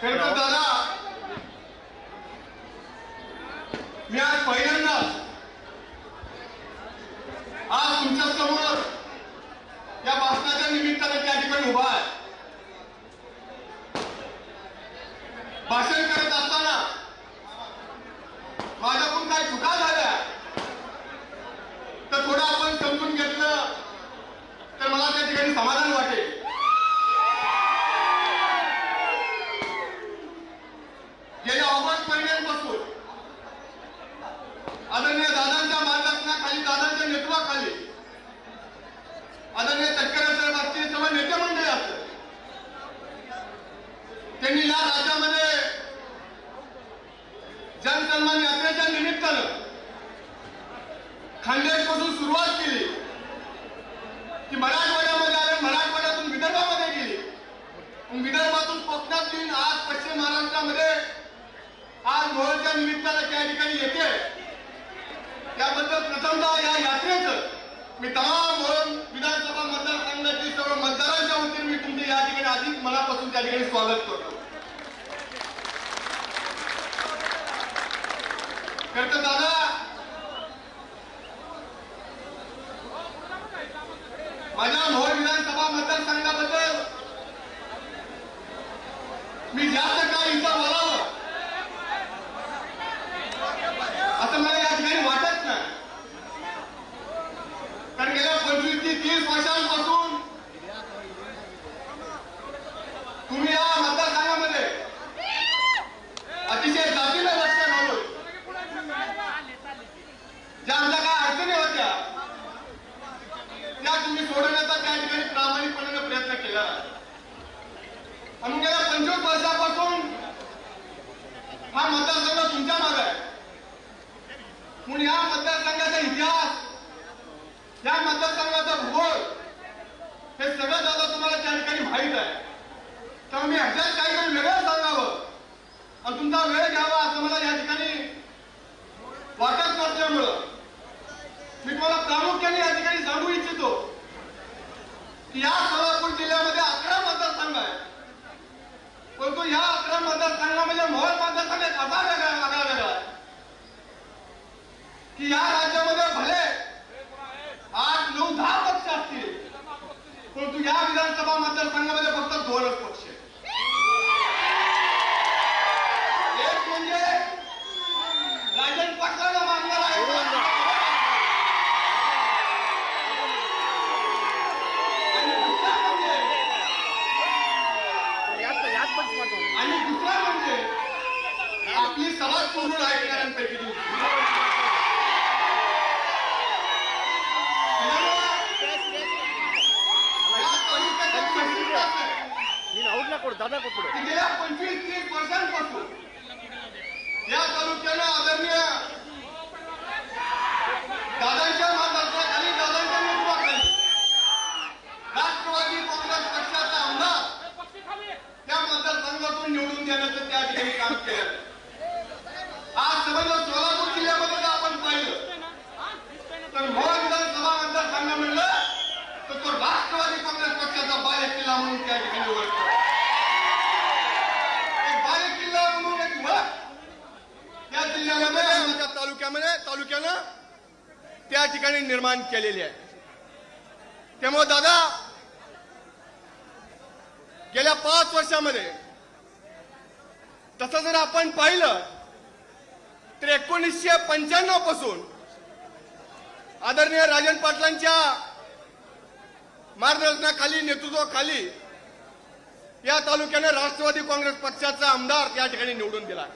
खरं तर दादा. मी आज पहिल्यांदाच आज तुमच्यासमोर या भाषणाच्या निमित्तानं त्या ठिकाणी उभा आहे. भाषण करत असताना माझ्याकडून काय चुका झाल्या तर थोडं आपण समजून घेतलं तर मला त्या ठिकाणी समाधान वाटेल गेल्या ऑगस्ट महिन्यांपासून आदरणीय दादांच्या मार्गदर्शनाखाली दादांच्या नेतृत्वाखाली आदरणीय तटकरे साहेब असतील सर्व नेते मंडळी असतील त्यांनी या राज्यामध्ये जनसन्मान यात्रेच्या निमित्तानं खानदेशपासून सुरुवात केली. की मराठवाड्यामध्ये आले मराठवाड्यातून विदर्भामध्ये गेली. मग विदर्भातून कोकणात येऊन आज पश्चिम महाराष्ट्रामध्ये आज मोहळच्या निमित्तानं त्या ठिकाणी येते. त्याबद्दल प्रथमतः या यात्रेचं मी तमाम मोहर विधानसभा मतदारसंघाची सर्व मतदार वतीने मी तुमचे ठिकाणी अधिक मनापासून त्या ठिकाणी स्वागत करतो करतो दादा माझ्या मोहोळ विधानसभा मतदारसंघाबद्दल मी जास्त काळ इथं मला असं मला या ठिकाणी वाटत नाही कारण गेल्या पंचवीस ते तीस वर्षांपासून तुम्ही या मतदारसंघामध्ये अतिशय जातीनं लक्ष घालून ज्या आमच्या काय अडचणी होत्या त्या तुम्ही सोडवण्याचा त्या ठिकाणी प्रामाणिकपणे प्रयत्न केला. आणि गेल्या पंचवीस वर्षापासून हा मतदारसंघ तुमच्या मागे आहे. म्हणून या मतदारसंघाचा इतिहास या मतदारसंघाचा भूगोल हे सगळं दादा तुम्हाला त्या ठिकाणी माहीत आहे. तर मी ह्याच्यात काहीतरी वेगळं सांगावं आणि तुमचा वेळ घ्यावा असं मला या ठिकाणी वाटत नसल्यामुळं मी तुम्हाला प्रामुख्याने या ठिकाणी सांगू इच्छितो की या सोलापूर जिल्ह्यामध्ये अकरा मतदारसंघ आहे परंतु या अकरा मतदारसंघामध्ये मोहर मतदारसंघ एक असा वेगळा वेगळा वेगळा आहे. की या राज्यामध्ये भले आठ नऊ दहा पक्ष असतील परंतु या विधानसभा मतदारसंघामध्ये फक्त दोनच पक्ष यात यात पण पाठवून आणि दुसरा म्हणजे आपली सभा सोडून ऐकणाऱ्यांपैकी दुसरी. त्यामुळं या तालुक्याचं वैशिष्ट्य असं आहे ನೀನು ಅವ್ರನ್ನ ಕೊಡು ದಾದಾ ಕೊಟ್ಬಿಡು की गेल्या पंचवीस तीस वर्षांपासून या तालुक्यानं आदरणीय त्या ठिकाणी निर्माण केलेली आहे. त्यामुळे दादा गेल्या पाच वर्षामध्ये तसं जर आपण पाहिलं तर एकोणीसशे पंच्याण्णवपासून आदरणीय राजन पाटलांच्या मार्गदर्शनाखाली नेतृत्वाखाली या तालुक्याने राष्ट्रवादी काँग्रेस पक्षाचा आमदार त्या ठिकाणी निवडून दिला.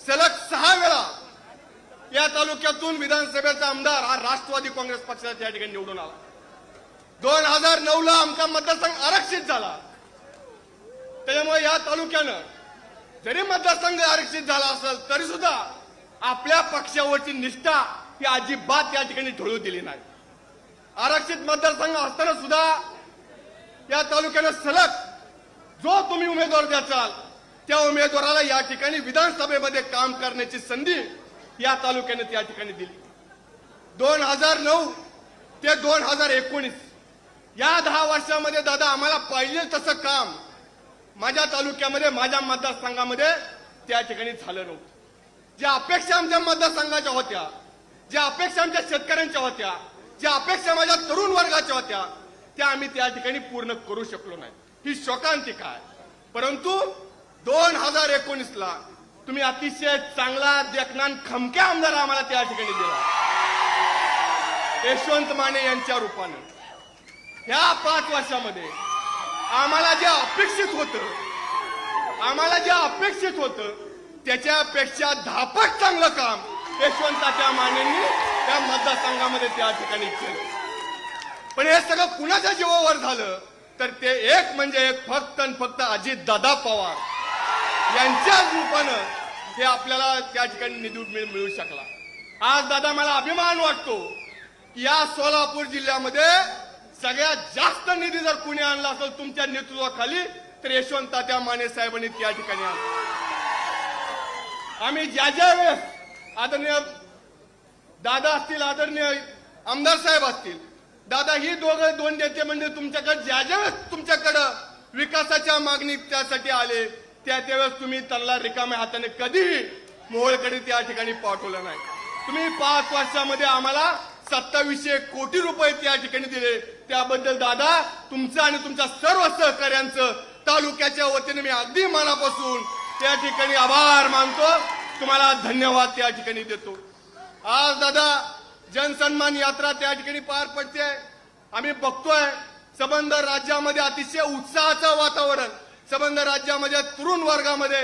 सलग सहा वेळा या तालुक्यातून विधानसभेचा आमदार हा राष्ट्रवादी काँग्रेस पक्षाचा या ठिकाणी निवडून आला. दोन हजार नऊ ला आमचा मतदारसंघ आरक्षित झाला. त्याच्यामुळे या तालुक्यानं जरी मतदारसंघ आरक्षित झाला असेल तरी सुद्धा आपल्या पक्षावरची निष्ठा ही अजिबात या ठिकाणी ढळू दिली नाही. आरक्षित मतदारसंघ असताना सुद्धा या तालुक्यानं सलग जो तुम्ही उमेदवार द्याचाल त्या उमेदवाराला या ठिकाणी विधानसभेमध्ये काम करण्याची संधी या तालुक्याने त्या ठिकाणी दिली. दोन हजार नऊ ते दोन हजार एकोणीस या दहा वर्षामध्ये दादा आम्हाला पाहिजे तसं काम माझ्या तालुक्यामध्ये माझ्या मतदारसंघामध्ये त्या ठिकाणी झालं नव्हतं. ज्या अपेक्षा आमच्या मतदारसंघाच्या होत्या ज्या अपेक्षा आमच्या शेतकऱ्यांच्या होत्या ज्या अपेक्षा माझ्या तरुण वर्गाच्या होत्या त्या आम्ही त्या ठिकाणी पूर्ण करू शकलो नाही. ही शोकांतिका आहे परंतु दोन हजार एकोणीसला तुम्ही अतिशय चांगला देखनान खमक्या आमदार आम्हाला त्या ठिकाणी दिला. यशवंत माने यांच्या रूपानं. ह्या पाच वर्षामध्ये आम्हाला जे अपेक्षित होतं आम्हाला जे अपेक्षित होतं त्याच्यापेक्षा धापट चांगलं काम यशवंताच्या मानेंनी त्या मतदारसंघामध्ये त्या ठिकाणी केलं. पण हे सगळं कुणाच्या जीवावर झालं तर ते एक म्हणजे एक फक्त आणि फक्त अजित दादा पवार. यांच्याच रूपानं हे आपल्याला त्या ठिकाणी निधी मिळू शकला. आज दादा मला अभिमान वाटतो की या सोलापूर जिल्ह्यामध्ये सगळ्यात जास्त निधी जर कुणी आणला असेल तुमच्या नेतृत्वाखाली तर यशवंत माने साहेबांनी त्या ठिकाणी आणला. आम्ही ज्या ज्या वेळेस आदरणीय दादा असतील आदरणीय आमदार साहेब असतील दादा ही दोघं दोन नेते म्हणजे तुमच्याकडे ज्या ज्या वेळेस तुमच्याकडं विकासाच्या मागणी त्यासाठी आले त्या त्यावेळेस तुम्ही त्यांना रिकाम्या हाताने कधीही मोहोळकडे त्या ठिकाणी पाठवलं नाही. तुम्ही पाच वर्षामध्ये आम्हाला सत्तावीसशे कोटी रुपये त्या ठिकाणी दिले. त्याबद्दल दादा तुमचं आणि तुमच्या सर्व सहकार्यांचं तालुक्याच्या वतीने मी अगदी मनापासून त्या ठिकाणी आभार मानतो. तुम्हाला धन्यवाद त्या ठिकाणी देतो. आज दादा जनसन्मान यात्रा त्या ठिकाणी पार पडते आम्ही बघतोय. संबंध राज्यामध्ये अतिशय उत्साहाचं वातावरण. संबंध राज्यामध्ये तरुण वर्गामध्ये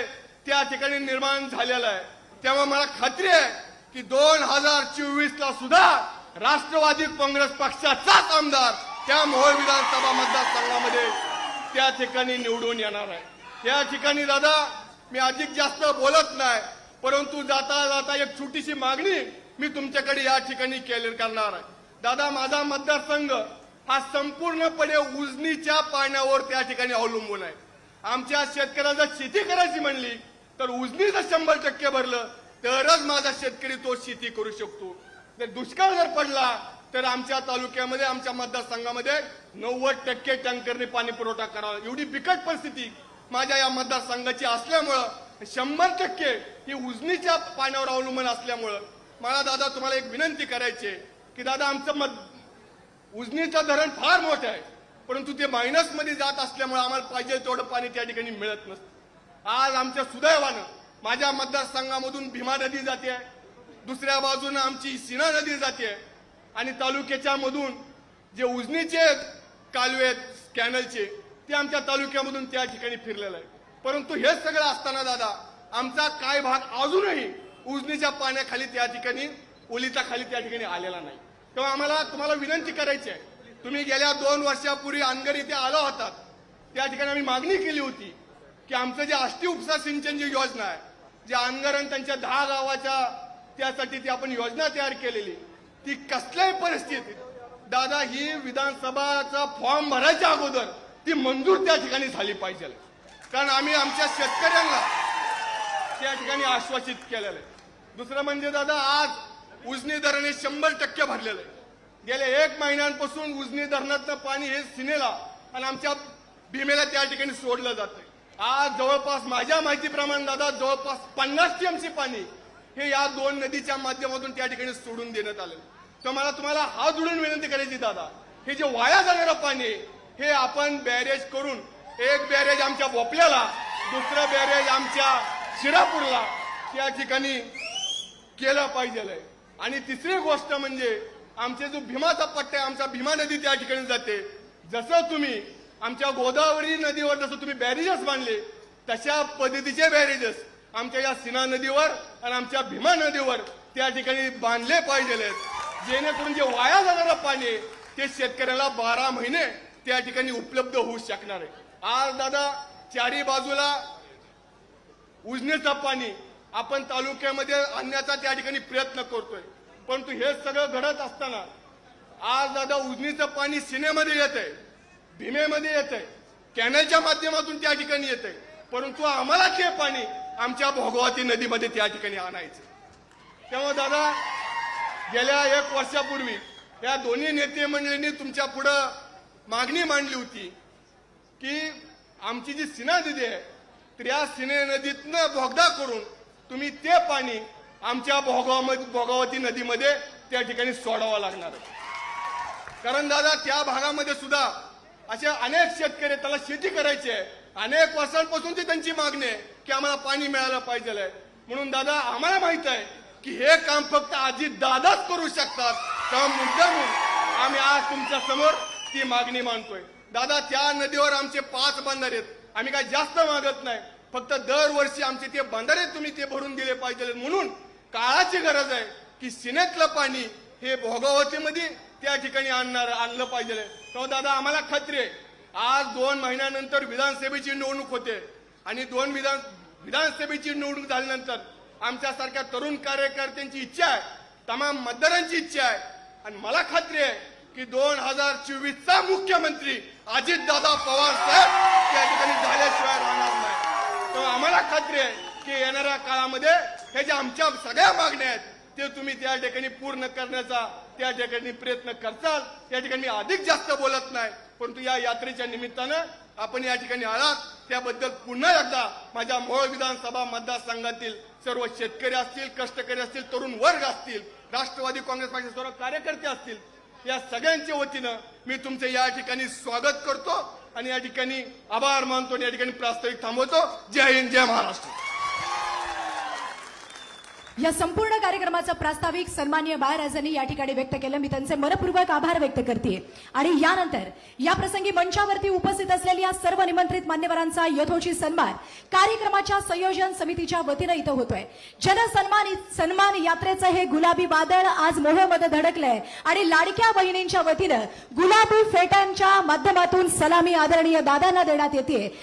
त्या ठिकाणी निर्माण झालेलं आहे. त्यामुळे मला खात्री आहे की दोन हजार चोवीस ला सुद्धा राष्ट्रवादी काँग्रेस पक्षाचाच आमदार त्या मोहोळ विधानसभा मतदारसंघामध्ये त्या ठिकाणी निवडून येणार आहे. त्या ठिकाणी दादा मी अधिक जास्त बोलत नाही परंतु जाता जाता एक छोटीशी मागणी मी तुमच्याकडे या ठिकाणी केली करणार आहे. दादा माझा मतदारसंघ हा संपूर्णपणे उजनीच्या पाण्यावर त्या ठिकाणी अवलंबून आहे. आमच्या शेतकऱ्याला जर शेती करायची म्हणली तर उजनी जर शंभर टक्के भरलं तरच माझा शेतकरी तो शेती करू शकतो. जर दुष्काळ जर पडला तर आमच्या तालुक्यामध्ये आमच्या मतदारसंघामध्ये नव्वद टक्के टँकरने पाणी पुरवठा करावा. एवढी बिकट परिस्थिती माझ्या या मतदारसंघाची असल्यामुळं शंभर टक्के ही उजनीच्या पाण्यावर अवलंबून असल्यामुळं मला दादा तुम्हाला एक विनंती करायची आहे की दादा आमचं मत उजनीचं धरण फार मोठं आहे. परंतु ते मायनसमध्ये जात असल्यामुळे आम्हाला पाहिजे तेवढं पाणी त्या ठिकाणी मिळत नसतं. आज आमच्या सुदैवानं माझ्या मतदारसंघामधून भीमा नदी जाते दुसऱ्या बाजूनं आमची सिना नदी जाते आणि तालुक्याच्या मधून जे उजनीचे कालवे आहेत, कॅनलचे ते आमच्या तालुक्यामधून त्या ठिकाणी फिरलेलं आहे. परंतु हे सगळं असताना दादा आमचा काय भाग अजूनही उजनीच्या पाण्याखाली त्या ठिकाणी ओलीचा खाली त्या ठिकाणी आलेला नाही. तेव्हा आम्हाला तुम्हाला विनंती करायची आहे तुम्ही गेल्या दोन वर्षापूर्वी अनगर इथे आला होतात त्या ठिकाणी आम्ही मागणी केली होती की आमचं जे आष्टी उपसा सिंचन जी योजना आहे जे अनगर आणि त्यांच्या दहा गावाच्या त्यासाठी ती आपण योजना तयार केलेली ती कसल्याही परिस्थितीत दादा ही विधानसभाचा फॉर्म भरायच्या अगोदर ती मंजूर त्या ठिकाणी झाली पाहिजे. कारण आम्ही आमच्या शेतकऱ्यांना त्या ठिकाणी आश्वासित केलेलं आहे. दुसरं म्हणजे दादा आज उजनी धरण हे शंभर टक्के भरलेलं आहे. गेल्या एक महिन्यांपासून उजनी धरणातलं पाणी हे सिनेला आणि आमच्या भीमेला त्या ठिकाणी सोडलं जातंय. आज जवळपास माझ्या माहितीप्रमाणे दादा जवळपास पन्नास टीएमसी पाणी हे या दोन नदीच्या माध्यमातून त्या ठिकाणी सोडून देण्यात आलं तर मला तुम्हाला हात जोडून विनंती करायची दादा. हे जे वाया जाणारं पाणी हे आपण बॅरेज करून एक बॅरेज आमच्या भोपल्याला दुसरं बॅरेज आमच्या शिरापूरला त्या ठिकाणी केलं पाहिजे आणि तिसरी गोष्ट म्हणजे आमचे जो भीमाचा पट्टा आहे आमचा भीमा नदी त्या ठिकाणी जाते. जसं तुम्ही आमच्या गोदावरी नदीवर जसं तुम्ही बॅरेजेस बांधले तशा पद्धतीचे बॅरेजेस आमच्या या सिना नदीवर आणि आमच्या भीमा नदीवर त्या ठिकाणी बांधले पाहिजे जेणेकरून जे वाया जाणारं पाणी ते शेतकऱ्याला बारा महिने त्या ठिकाणी उपलब्ध होऊ शकणार आहे. आज दादा चारी बाजूला उजनीचं पाणी आपण तालुक्यामध्ये आणण्याचा त्या ठिकाणी प्रयत्न करतोय. परंतु हे सगळं घडत असताना आज दादा उजनीचं पाणी सिनेमध्ये येत आहे भीमेमध्ये येत आहे कॅनलच्या माध्यमातून त्या ठिकाणी येत आहे परंतु आम्हाला ते पाणी आमच्या भोगवती नदीमध्ये त्या ठिकाणी आणायचं. तेव्हा दादा गेल्या एक वर्षापूर्वी या दोन्ही नेते मंडळींनी तुमच्या पुढं मागणी मांडली होती की आमची जी सिना नदी आहे तर या सिने नदीतनं भोगदा करून तुम्ही ते पाणी आमच्या भोगावामध्ये भोगावती नदीमध्ये त्या ठिकाणी सोडावं लागणार कारण दादा त्या भागामध्ये सुद्धा असे अनेक शेतकरी त्याला शेती करायची आहे. अनेक वर्षांपासूनची त्यांची मागणी आहे की आम्हाला पाणी मिळालं पाहिजे म्हणून दादा आम्हाला माहीत आहे की हे काम फक्त आजी दादाच करू शकतात. त्या मुद्दा आम्ही आज तुमच्यासमोर ती मागणी मानतोय दादा त्या नदीवर आमचे पाच बंधारे आहेत. आम्ही काय जास्त मागत नाही. फक्त दरवर्षी आमचे ते बंधारे तुम्ही ते भरून दिले पाहिजे म्हणून काळाची गरज आहे की सिनेतलं पाणी हे भोगावतीमध्ये त्या ठिकाणी आणणार आणलं पाहिजे. तो दादा आम्हाला खात्री आहे. आज दोन महिन्यानंतर विधानसभेची निवडणूक होते आणि दोन विधान विधानसभेची निवडणूक झाल्यानंतर आमच्यासारख्या तरुण कार्यकर्त्यांची इच्छा आहे तमाम मतदारांची इच्छा आहे. आणि मला खात्री आहे की दोन हजार चोवीसचा मुख्यमंत्री अजितदादा पवार साहेब त्या ठिकाणी झाल्याशिवाय राहणार नाही. तर आम्हाला खात्री आहे की येणाऱ्या काळामध्ये ह्या ज्या आमच्या सगळ्या मागण्या आहेत ते तुम्ही त्या ठिकाणी पूर्ण करण्याचा त्या ठिकाणी प्रयत्न करताल. त्या ठिकाणी मी अधिक जास्त बोलत नाही परंतु या यात्रेच्या निमित्तानं आपण या ठिकाणी आलात. त्याबद्दल पुन्हा एकदा माझ्या मोहोळ विधानसभा मतदारसंघातील सर्व शेतकरी असतील कष्टकरी असतील तरुण वर्ग असतील राष्ट्रवादी काँग्रेस पक्षाचे सर्व कार्यकर्ते असतील या सगळ्यांच्या वतीनं मी तुमचे या ठिकाणी स्वागत करतो आणि या ठिकाणी आभार मानतो आणि या ठिकाणी प्रास्ताविक थांबवतो. जय हिंद जय महाराष्ट्र. या संपूर्ण कार्यक्रमाचं प्रास्ताविक सन्मान्य बाळराजांनी या ठिकाणी व्यक्त केलं. मी त्यांचे मनपूर्वक आभार व्यक्त करते. आणि यानंतर या प्रसंगी मंचावरती उपस्थित असलेल्या सर्व निमंत्रित मान्यवरांचा यथोचित सन्मान कार्यक्रमाच्या संयोजन समितीच्या वतीनं इथं होतोय. जनसन्मान सन्मान यात्रेचं हे गुलाबी वादळ आज मोहमध्ये धडकलंय. आणि लाडक्या बहिणींच्या वतीनं गुलाबी फेट्यांच्या माध्यमातून सलामी आदरणीय दादांना देण्यात येते